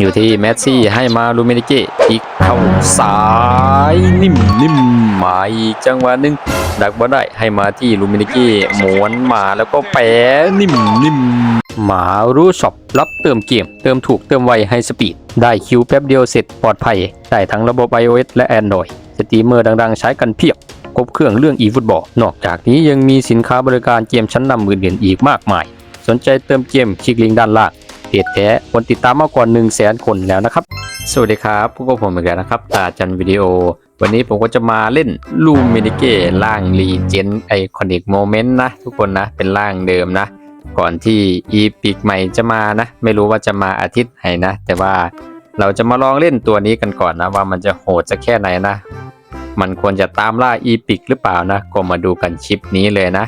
อยู่ที่แมสซี่ให้มาลูมินิเกอีกเข้าซ้ายนิ่มนิ่มมาอีกจังหวะหนึ่งดักบ่ได้ให้มาที่ลูมินิเกหมวนมาแล้วก็แปะนิ่มนิ่มหมารู้ช็อปรับเติมเกม เติมถูกเติมไวให้สปีด ได้คิวแป๊บเดียวเสร็จปลอดภัย ได้ทั้งระบบ iOS และ Android สตรีมเมอร์ดังๆ ใช้กันเพียบครบเครื่องเรื่อง eFootball นอกจากนี้ยังมีสินค้าบริการเกมชั้นนำอื่นๆอีกมากมาย สนใจเติมเกมคลิกลิงก์ด้านล่าง เพจแท้คนติดตามมากกว่า1 0 0 0 0แสนคนแล้วนะครับ สวัสดีครับพวกผมเหมือนกันนะครับตาจันวิดีโอ วันนี้ผมก็จะมาเล่นลูมินิเก้ล่างรีเจนไอคอนิกโมเมนต์นะทุกคนนะ เป็นล่างเดิมนะ ก่อนที่อีพิกใหม่จะมานะ ไม่รู้ว่าจะมาอาทิตย์ไหนนะ แต่ว่าเราจะมาลองเล่นตัวนี้กันก่อนนะ ว่ามันจะโหดจะแค่ไหนนะ มันควรจะตามล่าอีพิกหรือเปล่านะ ก็มาดูกันชิปนี้เลยนะ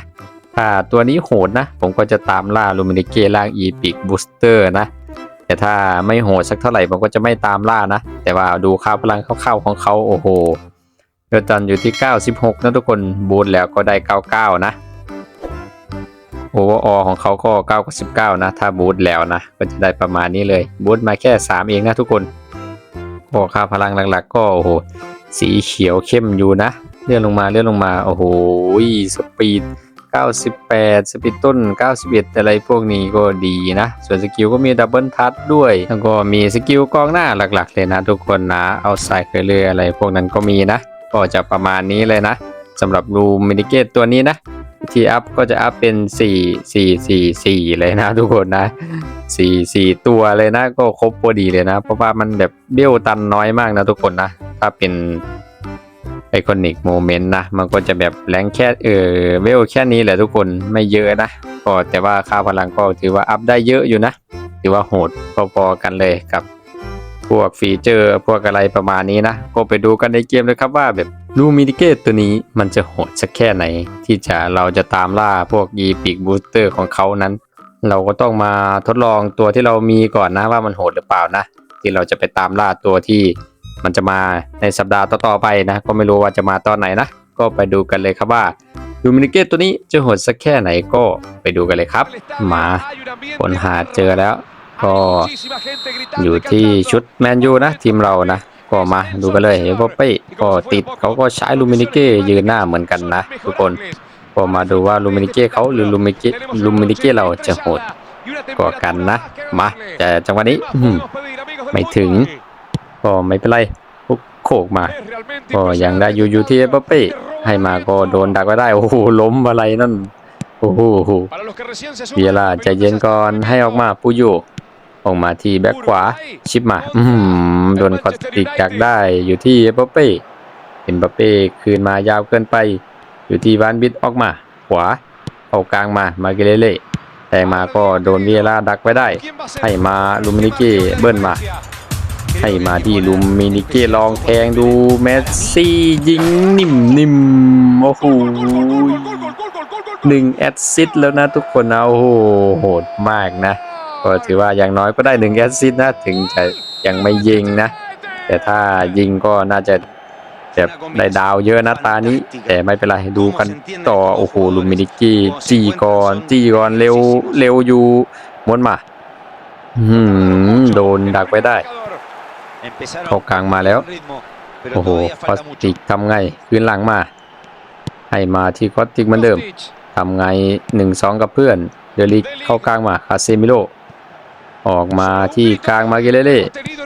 ถ้าตัวนี้โหดนะ ผมก็จะตามล่าลูมินิเก้ล่างอีพิกบูสเตอร์นะ แต่ถ้าไม่โหดสักเท่าไหร่ผมก็จะไม่ตามล่านะ แต่ว่าดูค่าพลังเข้าๆของเขาโอ้โหเดอตันอยู่ที่ 96 นะทุกคนบูทแล้วก็ได้ 99 นะโอเวอร์อของเขาก็99นะ ถ้าบูทแล้วนะ ก็จะได้ประมาณนี้เลยบูทมาแค่ 3 เองนะทุกคนก็ค่าพลังหลักๆ ก็โอ้โหสีเขียวเข้มอยู่นะ เลื่อนลงมาเลื่อนลงมา โอ้โหสปีด 98 สปีดต้น 91 อะไรพวกนี้ก็ดีนะ ส่วนสกิลก็มีดับเบิลทัชด้วย แล้วก็มีสกิลกองหน้าหลักๆ เลยนะทุกคนนะ เอาใส่เคยเรืออะไรพวกนั้นก็มีนะ ก็จะประมาณนี้เลยนะสำหรับรูมินิเกตตัวนี้นะที่อัพก็จะอัพเป็น 4 4 4 4 เลยนะทุกคนนะ 4 4 ตัวเลยนะก็ครบพอดีเลยนะ เพราะว่ามันแบบเบี้ยวตันน้อยมากนะทุกคนนะ ถ้าเป็น ไอคอนิกโมเมนต์นะ มันก็จะแบบแรงแค่เออเวลแค่นี้แหละทุกคนไม่เยอะนะ ก็แต่ว่าค่าพลังก็ถือว่าอัพได้เยอะอยู่นะ ถือว่าโหดพอๆกันเลยกับ พวกฟีเจอร์ พวกอะไรประมาณนี้นะ ก็ไปดูกันในเกมเลยครับว่าแบบลูมินิเกตตัวนี้มันจะโหดสักแค่ไหน ที่จะเราจะตามล่าพวกยีปิกบูสเตอร์ของเขานั้น เราก็ต้องมาทดลองตัวที่เรามีก่อนนะว่ามันโหดหรือเปล่านะ ที่เราจะไปตามล่าตัวที่ มันจะมาในสัปดาห์ต่อๆไปนะ ก็ไม่รู้ว่าจะมาตอนไหนนะ ก็ไปดูกันเลยครับว่าลูมินิเกตตัวนี้จะโหดสักแค่ไหนก็ไปดูกันเลยครับ มาคนหาเจอแล้วก็อยู่ที่ชุดแมนยูนะ ทีมเรานะ ก็มาดูกันเลยเอเวอร์เป้ก็ติดเขาก็ใช้ลูมินิเก้ยืนหน้าเหมือนกันนะทุกคนก็มาดูว่าลูมินิเก้เขาหรือลูมินิเก้ลูมินิเก้เราจะโหดกว่ากันนะ มาแต่จังหวะนี้ไม่ถึง ก็ไม่เป็นไรปุ๊บโขกมาก็ยังได้อยู่อยู่ที่เอเวอร์เป้ให้มาก็โดนดักไว้ได้ โอ้โหล้มอะไรนั่นโอ้โหเบียร่าใจเย็นก่อนให้ออกมาปูยูออกมาที่แบ็คขวาชิปมาอืมโดนคอสติกดักได้อยู่ที่เอเบเป้เห็นเบเป้คืนมายาวเกินไป อยู่ที่วานบิดออกมา ขวาเข้ากลางมามาเกเลเล่แต่มาก็โดนเวียร่าดักไว้ได้ ให้มาลูมินิเก้เบิ้ลมา ให้มาที่ลูมินิเก้ลองแทงดูเมสซี่ยิงนิ่มนิ่มๆโอ้โหหนึ่งแอดซิดแล้วนะทุกคนนะโอ้โหโหดมากนะ ก็ถือว่าอย่างน้อยก็ได้หนึ่งแอสซิสต์นะ ถึงจะยังไม่ยิงนะ แต่ถ้ายิงก็น่าจะจะได้ดาวเยอะนะตานี้ แต่ไม่เป็นไรดูกันต่อ โอ้โหลูมินิกี้จีก่อนจีก่อนเร็วเร็วอยู่ม้วนมาหืมโดนดักไว้ได้ เข้ากลางมาแล้ว โอ้โหคอสติกทำไงคืนหลังมา ให้มาที่คอสติกเหมือนเดิมทำไงหนึ่งสองกับเพื่อน เดลิกเข้ากลางมาคาเซมิโลออกมาที่กลางมาเกเลเล่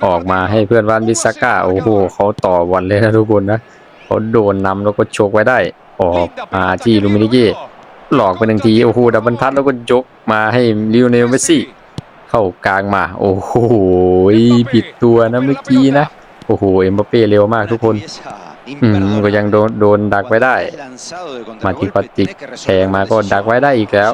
ออกมาให้เพื่อนวานบิสก้า โอ้โหเขาต่อวันเลยนะทุกคนนะเขาโดนนำแล้วก็โชกไว้ได้ ออกมาที่ลูมินิกี้หลอกไปหนึ่งที โอ้โหดับเบิลทัชแล้วก็ยกมาให้ลิโอเนลเมสซี่ เข้ากลางมา โอ้โหผิดตัวนะเมื่อกี้นะ โอ้โหเอ็มบัปเป้เร็วมากทุกคนอืมก็ยังโดนโดนดักไว้ได้ มาที่คอติกแทงมาก็ดักไว้ได้อีกแล้ว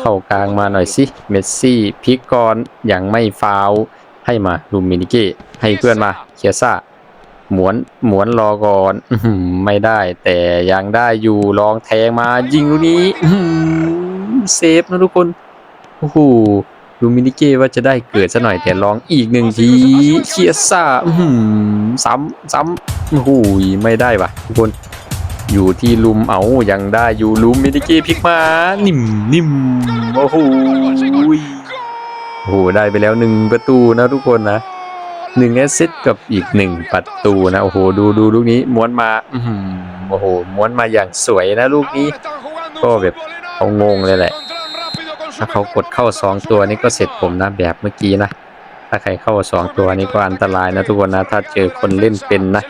เข้ากลางมาหน่อยสิเมสซี่พลิกก่อนยังไม่ฟาวล์ให้มาลูมินิเก้ให้เพื่อนมาเคียซ่าหมวนหมวนรอก่อนอื้อหือไม่ได้ แต่ยังได้อยู่ลองแทงมายิงลูกนี้อื้อหือเซฟนะทุกคนโอ้โห ลูมินิเก้ว่าจะได้เกิดซะหน่อยแต่ลองอีกหนึ่งทีเคียซ่าอื้อหือซ้ำซ้ำโอ้โหไม่ได้ว่ะทุกคน อยู่ที่ลุมเอายังได้อยู่ลุมมินิเก้พลิกมา นิ่มนิ่มโอ้โหโอ้โหได้ไปแล้วหนึ่งประตูนะทุกคนนะหนึ่งแอสซิสกับอีกหนึ่งประตูนะโอ้โหดูดูลูกนี้ม้วนมาอื้อหือโอ้โหม้วนมาอย่างสวยนะลูกนี้ ก็แบบเขางงเลยแหละ ถ้าเขากดเข้าสองตัวนี้ก็เสร็จผมนะแบบเมื่อกี้นะ ถ้าใครเข้าสองตัวนี้ก็อันตรายนะทุกคนนะ ถ้าเจอคนเล่นเป็นนะ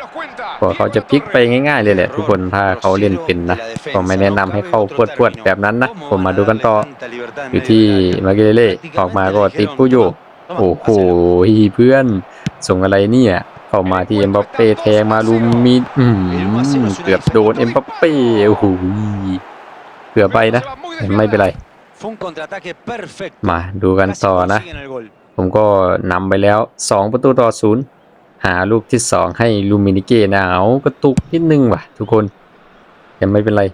ก็เขาจะพลิกไปง่ายๆเลยแหละทุกคนถ้าเขาเล่นเป็นนะก็ไม่แนะนำให้เข้าพวดๆแบบนั้นนะ ผมมาดูกันต่อ อยู่ที่มาเกเล่ออกมาก็ติดผู้โยกโอ้โหเพื่อนส่งอะไรเนี่ยเข้ามาที่เอ็มบัปเป้แทงมาลูมิดอื้อหือเกือบโดนเอ็มบัปเป้โอ้โหเกือบไปนะ ไม่เป็นไร มาดูกันต่อนะ ผมก็นำไปแล้ว 2 ประตูต่อศูนย์หาลูกที่ 2 ให้ลูมินิเก้นะเอากระตุกนิดนึงว่ะ ทุกคนแต่ไม่เป็นไร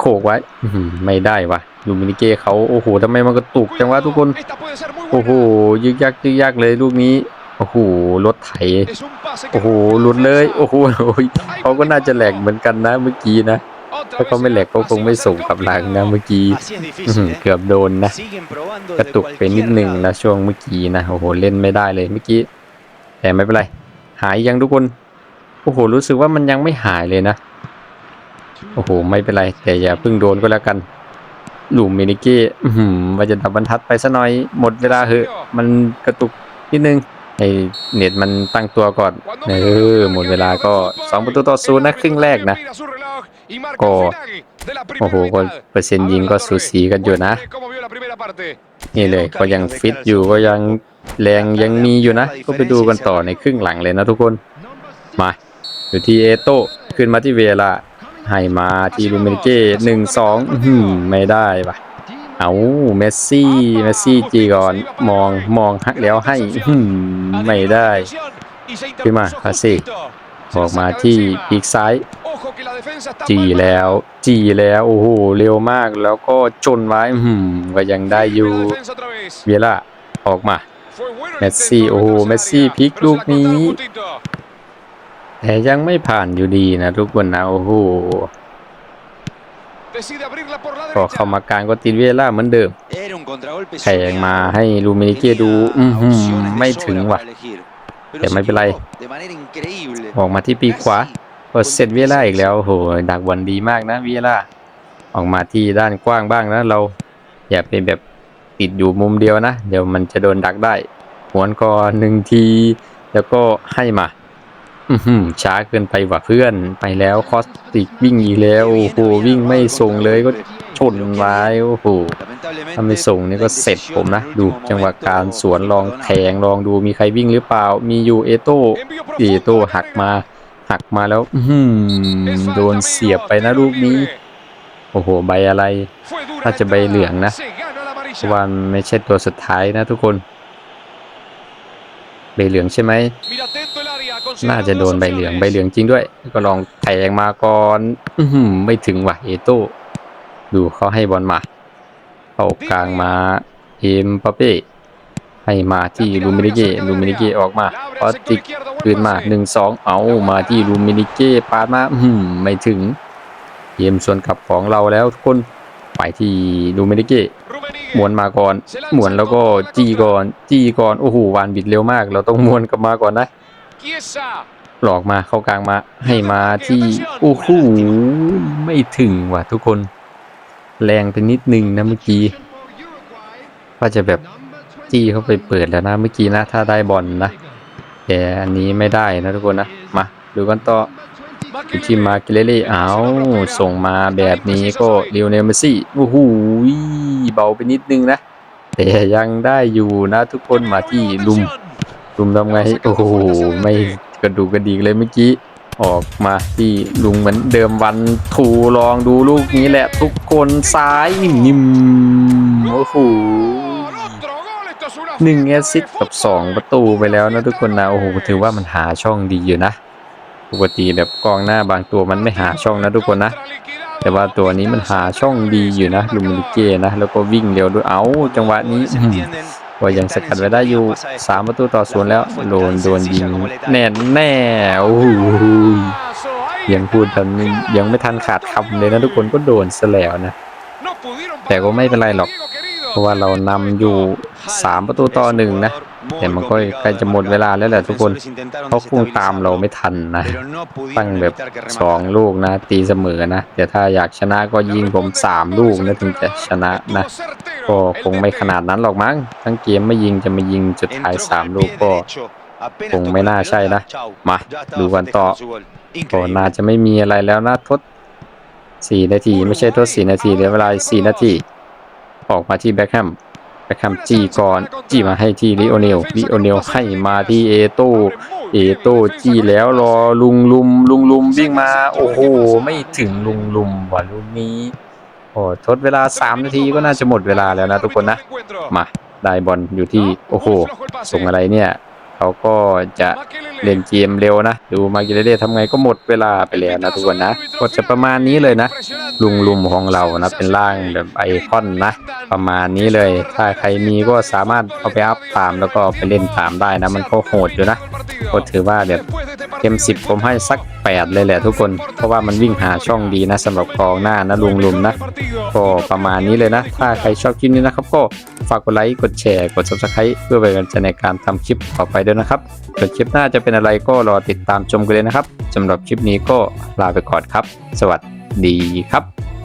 โขกไว้อื้อหือไม่ได้ว่ะลูมินิเก้เขาโอ้โหทำไมมันกระตุกจังวะทุกคน โอ้โหยึกยักยึกยักเลยลูกนี้โอ้โหรถไถโอ้โหหลุดเลย โอ้โหเขาก็น่าจะแหลกเหมือนกันนะเมื่อกี้นะ ถ้าเขาไม่แหลกเขาคงไม่ส่งกับหลังนะเมื่อกี้เกือบโดนนะกระตุกไปนิดหนึ่งนะช่วงเมื่อกี้นะโอ้โหเล่นไม่ได้เลยเมื่อกี้แต่ไม่เป็นไร หายยังทุกคนโอ้โหรู้สึกว่ามันยังไม่หายเลยนะโอ้โหไม่เป็นไร แต่อย่าเพิ่งโดนก็แล้วกันหลุมมินิเก้อื้อหือว่าจะดับบรรทัดไปซะหน่อยหมดเวลาเหอะมันกระตุกนิดนึงไอเน็ตมันตั้งตัวก่อนเออหมดเวลาก็สองประตูต่อศูนย์นะครึ่งแรกนะ ก็โอ้โหก็เปอร์เซ็นต์ยิงก็สูสีกันอยู่นะ นี่เลยก็ยังฟิตอยู่ก็ยังแรงยังมีอยู่นะ ก็ไปดูกันต่อในครึ่งหลังเลยนะทุกคน มาอยู่ที่เอโต้ขึ้นมาที่เวลาให้มาที่ลูเมนเก้หนึ่งสองอื้อหือไม่ได้ปะเอาเมสซี่เมสซี่จีก่อนมองมองฮักแล้วให้อื้อหือไม่ได้ขึ้นมาพาสิ ออกมาที่ปีกซ้ายจีแล้วจีแล้วโอ้โหเร็วมากแล้วก็จนไว้อื้อหืมก็ยังได้อยู่เวลาออกมาเมสซี่โอ้โหเมสซี่พลิกลูกนี้แต่ยังไม่ผ่านอยู่ดีนะทุกคนนะโอ้โหพอเข้ามากลางก็ติดเวลาเหมือนเดิมแข่งมาให้ลูมินิเกดูอื้อื้ออหืหืออไม่ไม่ถึถึงงว่ะว่ะ แต่แต่ไม่ไม่เป็เป็นนไรไร ออออกกมามาที่ปีกขวาก็เสร็จเวลาอีกแล้วโอ้โหดักบอลดีมากนะเวลาออกมาที่ด้านกว้างบ้างนะเราอย่าเป็นแบบติดอยู่มุมเดียวนะ เดี๋ยวมันจะโดนดักได้หวนก่อนหนึ่งที แล้วก็ให้มาอือหือช้าเกินไปว่ะเพื่อนไปแล้วคอสติกวิ่งอีกแล้วโอ้โหวิ่งไม่ส่งเลยก็ ชนไว้โอ้โหถ้าไม่ส่งนี่ก็เสร็จผมนะ ดูจังหวะการสวนลองแทงลองดูมีใครวิ่งหรือเปล่า มีอยู่เอโต้เอโต้หักมาหักมาแล้วอืโดนเสียบไปนะลูกนี้ โอ้โห ใบอะไรน่าจะใบเหลืองนะวันไม่ใช่ตัวสุดท้ายนะทุกคนใบเหลืองใช่ไหม น่าจะโดนใบเหลือง ใบเหลืองจริงด้วย ก็ลองแทงมาก่อน อื้อหือไม่ถึงว่ะเอโต้ ดูเขาให้บอลมา เข้ากลางมาเอ็มปาเป้ให้มาที่ลูมินิเก้ลูมินิเก้ออกมาพอติกคืนมาหนึ่งสองเอามาที่ลูมินิเก้ปาดมาอืมไม่ถึงเอ็มส่วนกลับของเราแล้วทุกคนไปที่ลูมินิเก้หมวนมาก่อนหมวนแล้วก็จีก่อนจีก่อนโอ้โหวานบิดเร็วมาก เราต้องมวนกลับมาก่อนนะหลอกมาเข้ากลางมาให้มาที่โอ้โหไม่ถึงว่ะทุกคน แรงไปนิดนึงนะเมื่อกี้ว่าจะแบบจี้เข้าไปเปิดแล้วนะเมื่อกี้นะ ถ้าได้บอลนะแต่อันนี้ไม่ได้นะทุกคนนะ มาดูกันต่อที่มาเกเลเล่เอาส่งมาแบบนี้ก็เลียวเนลเมสซี่โอ้โหเบาไปนิดนึงนะ แต่ยังได้อยู่นะทุกคนมาที่ลุมลุมทำไงโอ้โหไม่กระดูกกระดิกเลยเมื่อกี้ ออกมาที่ลุงเหมือนเดิมวันทูลองดูลูกนี้แหละ ทุกคนซ้ายนิ่มโอ้โหหนึ่งแอสซิสต์กับสองประตูไปแล้วนะทุกคนนะ โอ้โห ถือว่ามันหาช่องดีอยู่นะ ปกติแบบกองหน้าบางตัวมันไม่หาช่องนะทุกคนนะ แต่ว่าตัวนี้มันหาช่องดีอยู่นะลูมินิเก้นะ แล้วก็วิ่งเร็วด้วยเอาจังหวะนี้ อื้อหือก็ยังสกัดไว้ได้อยู่สามประตูต่อศูนย์แล้วโดนโดนยิงแน่แน่โอ้โหยังพูดทันยังไม่ทันขาดคำเลยนะทุกคนก็โดนซะแล้วนะ แต่ก็ไม่เป็นไรหรอก เพราะว่าเรานำอยู่สามประตูต่อหนึ่งนะแต่มันก็ใกล้จะหมดเวลาแล้วแหละทุกคนเขาคงตามเราไม่ทันนะ ตั้งแบบสองลูกนะ ตีเสมอนะ แต่ถ้าอยากชนะก็ยิงผมสามลูกนะถึงจะชนะนะ ก็คงไม่ขนาดนั้นหรอกมั้ง ทั้งเกมไม่ยิงจะมายิงจุดท้ายสามลูกก็คงไม่น่าใช่นะ มาดูกันต่อก็น่าจะไม่มีอะไรแล้วนะทดสี่นาที ไม่ใช่ทดสี่นาทีเหลือเวลาสี่นาที ออกมาที่แบ็คแฮมแบ็คแฮมจีก่อนจีมาให้ที่ลิโอเนลลิโอเนลให้มาที่เอโตเอโตจีแล้วรอลุงลุมลุงลุมวิ่งมา โอ้โห ไม่ถึงลุงลุมว่ะลูกนี้โอ้ทดเวลา 3 นาทีก็น่าจะหมดเวลาแล้วนะทุกคนนะ มาได้บอลอยู่ที่ โอ้โห ส่งอะไรเนี่ย เขาก็จะเล่นเกมเร็วนะ ดูมากิเลเดทำไงก็หมดเวลาไปแล้วนะทุกคนนะก็จะประมาณนี้เลยนะ ลุงลุมของเรานะเป็นร่างแบบไอคอนนะ ประมาณนี้เลย ถ้าใครมีก็สามารถเอาไปอัพตามแล้วก็ไปเล่นตามได้นะ มันก็โหดอยู่นะก็ถือว่าแบบเต็มสิบผมให้สัก 8 เลยแหละทุกคน เพราะว่ามันวิ่งหาช่องดีนะสำหรับกองหน้านะลุงลุมนะ ก็ประมาณนี้เลยนะ ถ้าใครชอบคลิปนี้นะครับก็ ฝากกดไลค์ กดแชร์ กด subscribe เพื่อเป็นกำลังใจในการทำคลิปต่อไปด้วยนะครับส่วนคลิปหน้าจะเป็นอะไรก็รอติดตามชมกันเลยนะครับสำหรับคลิปนี้ก็ลาไปก่อนครับ สวัสดีครับ